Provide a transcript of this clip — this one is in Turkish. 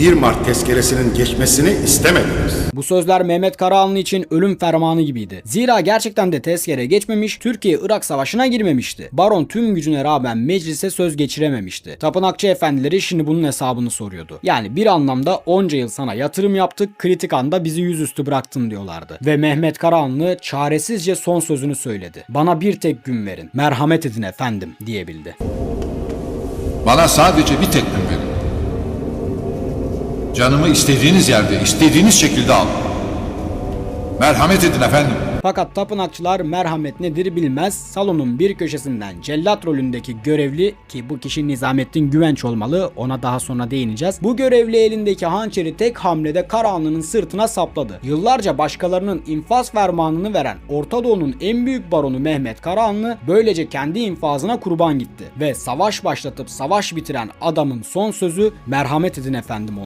1 Mart tezkeresinin geçmesini istemediniz. Bu sözler Mehmet Karahanlı için ölüm fermanı gibiydi. Zira gerçekten de tezkere geçmemiş, Türkiye-Irak savaşına girmemişti. Baron tüm gücüne rağmen meclise söz geçirememişti. Tapınakçı efendileri şimdi bunun hesabını soruyordu. Yani bir anlamda onca yıl sana yatırım yaptık, kritik anda bizi yüzüstü bıraktın diyorlardı. Ve Mehmet Karahanlı çaresizce son sözünü söyledi. Bana bir tek gün verin, merhamet edin efendim diyebildi. Bana sadece bir tek gün verin. Canımı istediğiniz yerde, istediğiniz şekilde alın. Merhamet edin efendim. Fakat tapınakçılar merhamet nedir bilmez. Salonun bir köşesinden cellat rolündeki görevli ki bu kişi Nizamettin Güvenç olmalı ona daha sonra değineceğiz. Bu görevli elindeki hançeri tek hamlede Karahanlı'nın sırtına sapladı. Yıllarca başkalarının infaz fermanını veren Orta Doğu'nun en büyük baronu Mehmet Karahanlı böylece kendi infazına kurban gitti. Ve savaş başlatıp savaş bitiren adamın son sözü merhamet edin efendim oldu.